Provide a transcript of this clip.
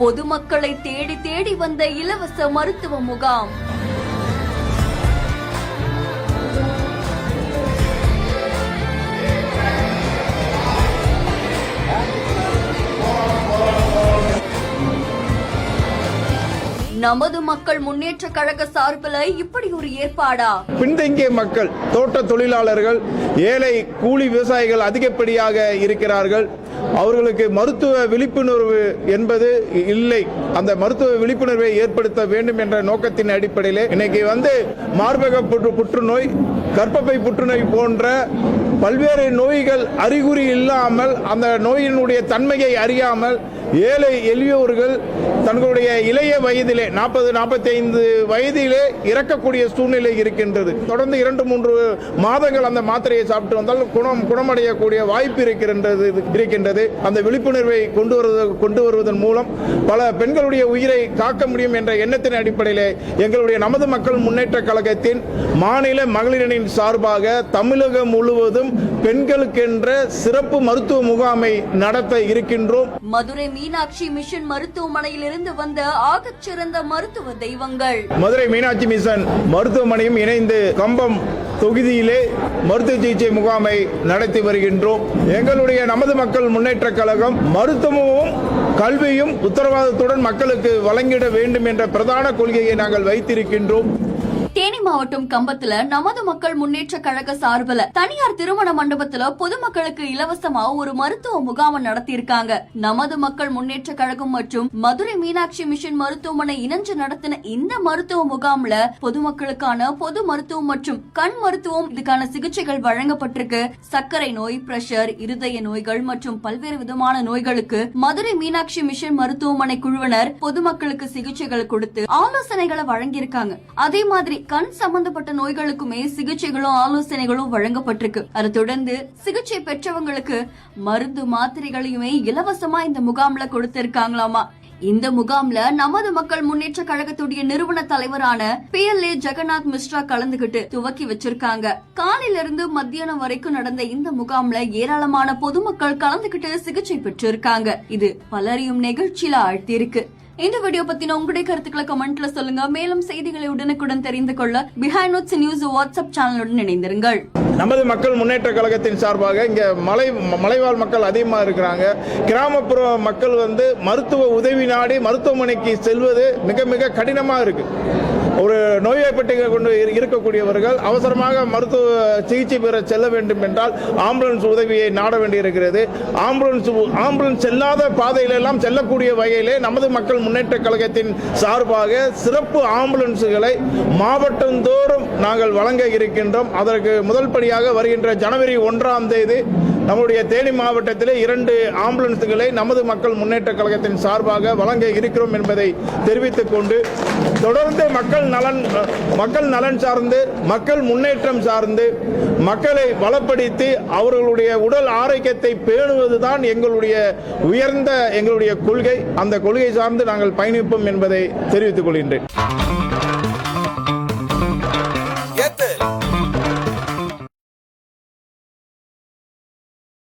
பொதுமக்களை தேடி தேடி வந்த இலவச மருத்துவ முகாம். நமது மக்கள் முன்னேற்ற கழக சார்பில் இப்படி ஒரு ஏற்பாடா? பின்தங்கிய மக்கள் தோட்ட தொழிலாளர்கள் ஏழை கூலி விவசாயிகள் அதிகப்படியாக இருக்கிறார்கள். அவர்களுக்கு மருத்துவ விழிப்புணர்வு என்பது இல்லை. அந்த மருத்துவ விழிப்புணர்வை ஏற்படுத்த வேண்டும் என்ற நோக்கத்தின் அடிப்படையில் இன்னைக்கு வந்து மார்பக புற்று புற்றுநோய் கர்ப்பப்பை புற்றுநோய் போன்ற பல்வேறு நோய்கள் அறிகுறி இல்லாமல் அந்த நோயினுடைய தன்மையை அறியாமல் ஏழை எளியோர்கள் தங்களுடைய இளைய வயதிலே நாற்பது நாற்பத்தைந்து வயதிலே இறக்கக்கூடிய சூழ்நிலை இருக்கின்றது. தொடர்ந்து இரண்டு மூன்று மாதங்கள் அந்த மாத்திரையை சாப்பிட்டு வந்தால் குணம் குணமடையக்கூடிய வாய்ப்பு இருக்கின்றது இருக்கின்றது. அந்த விழிப்புணர்வை கொண்டு வருவது கொண்டு வருவதன் மூலம் பல பெண்களுடைய உயிரை காக்க முடியும் என்ற எண்ணத்தின் அடிப்படையிலே எங்களுடைய நமது மக்கள் முன்னேற்ற கழகத்தின் மாநில மகளிரணியின் சார்பாக தமிழகம் முழுவதும் பெண்களுக்கென்ற சிறப்பு மருத்துவ முகாமை நடத்த இருக்கின்றோம். மதுரை மீனாட்சி மிஷன் மருத்துவமனையிலிருந்து இருந்து வந்த ஆகச் சிறந்த மருத்துவ தெய்வங்கள். மதுரை மீனாட்சி மிஷன் மருத்துவமனையும் இணைந்து கம்பம் தொகுதியிலே மருத்துவ சிகிச்சை முகாமை நடத்தி வருகின்றோம். எங்களுடைய நமது மக்கள் முன்னேற்ற கழகம் மருத்துவமும் கல்வியும் உத்தரவாதத்துடன் மக்களுக்கு வழங்கிட வேண்டும் என்ற பிரதான கொள்கையை நாங்கள் வைத்திருக்கின்றோம். தேனி மாவட்டம் கம்பத்துல நமது மக்கள் முன்னேற்ற கழக சார்பில் தனியார் திருமண மண்டபத்துல பொதுமக்களுக்கு இலவசமா ஒரு மருத்துவ முகாம நடத்தியிருக்காங்க. நமது மக்கள் முன்னேற்ற கழகம் மற்றும் மதுரை மீனாட்சி மிஷன் மருத்துவமனை இணைஞ்சு நடத்தின இந்த மருத்துவ முகாம்ல பொதுமக்களுக்கான பொது மருத்துவம் மற்றும் கண் மருத்துவம் இதுக்கான சிகிச்சைகள் வழங்கப்பட்டிருக்கு. சர்க்கரை நோய் பிரஷர் இருதய நோய்கள் மற்றும் பல்வேறு விதமான நோய்களுக்கு மதுரை மீனாட்சி மிஷன் மருத்துவமனை குழுவினர் பொதுமக்களுக்கு சிகிச்சைகள் கொடுத்து ஆலோசனைகளை வழங்கியிருக்காங்க. அதே மாதிரி கண் சம்பந்தப்பட்ட நோய்களுக்குமே சிகிச்சைகளும் ஆலோசனைகளும் வழங்கப்பட்டிருக்கு. அதை தொடர்ந்து சிகிச்சை பெற்றவங்களுக்கு மருந்து மாத்திரைகளையுமே இலவசமா இந்த முகாம்ல கொடுத்திருக்காங்களாமா. இந்த முகாம்ல நமது மக்கள் முன்னேற்ற கழகத்துடைய நிறுவன தலைவரான P L A Jagannath Mishra கலந்துகிட்டு துவக்கி வச்சிருக்காங்க. காலையில இருந்து மத்தியானம் வரைக்கும் நடந்த இந்த முகாம்ல ஏராளமான பொதுமக்கள் கலந்துகிட்டு சிகிச்சை பெற்றிருக்காங்க. இது பலரையும் நிகழ்ச்சியில ஆழ்த்தியிருக்கு. இந்த வீடியோ பத்தின உங்களுடைய கருத்துக்களை கமெண்ட்ல சொல்லுங்க. மேலும் செய்திகளை உடனுக்குடன் தெரிந்து கொள்ள பிஹைண்ட் நோட்ஸ் நியூஸ் வாட்ஸ்அப் சேனலுடன் இணைந்திருங்கள். நமது மக்கள் முன்னேற்ற கழகத்தின் சார்பாக இங்க மலை மலைவாழ் மக்கள் அதிகமாக இருக்கிறாங்க. கிராமப்புற மக்கள் வந்து மருத்துவ உதவி நாடி மருத்துவமனைக்கு செல்வது மிக மிக கடினமாக இருக்கு. ஒரு நோய்வாய்ப்பட்டிக கொண்டு இருக்கக்கூடியவர்கள் அவசரமாக மருத்துவ சிகிச்சை பெற செல்ல வேண்டும் என்றால் ஆம்புலன்ஸ் உதவியை நாட வேண்டியிருக்கிறது. ஆம்புலன்ஸ் ஆம்புலன்ஸ் செல்லாத பாதையிலெல்லாம் செல்லக்கூடிய வகையிலே நமது மக்கள் முன்னேற்ற கழகத்தின் சார்பாக சிறப்பு ஆம்புலன்ஸுகளை மாவட்டந்தோறும் நாங்கள் வழங்க இருக்கின்றோம். அதற்கு முதல் படியாக வருகின்ற ஜனவரி ஒன்றாம் தேதி நம்முடைய தேனி மாவட்டத்திலே இரண்டு ஆம்புலன்ஸுகளை நமது மக்கள் முன்னேற்ற கழகத்தின் சார்பாக வழங்க இருக்கிறோம் என்பதை தெரிவித்துக் கொண்டு தொடர்ந்து மக்கள் நலன் மக்கள் நலன் சார்ந்து மக்கள் முன்னேற்றம் சார்ந்து மக்களை பலப்படுத்தி அவர்களுடைய உடல் ஆரோக்கியத்தை பேணுவதுதான் எங்களுடைய உயர்ந்த எங்களுடைய கொள்கை. அந்த கொள்கை சார்ந்து நாங்கள் பயணிப்போம் என்பதை தெரிவித்துக் கொள்கின்றேன்.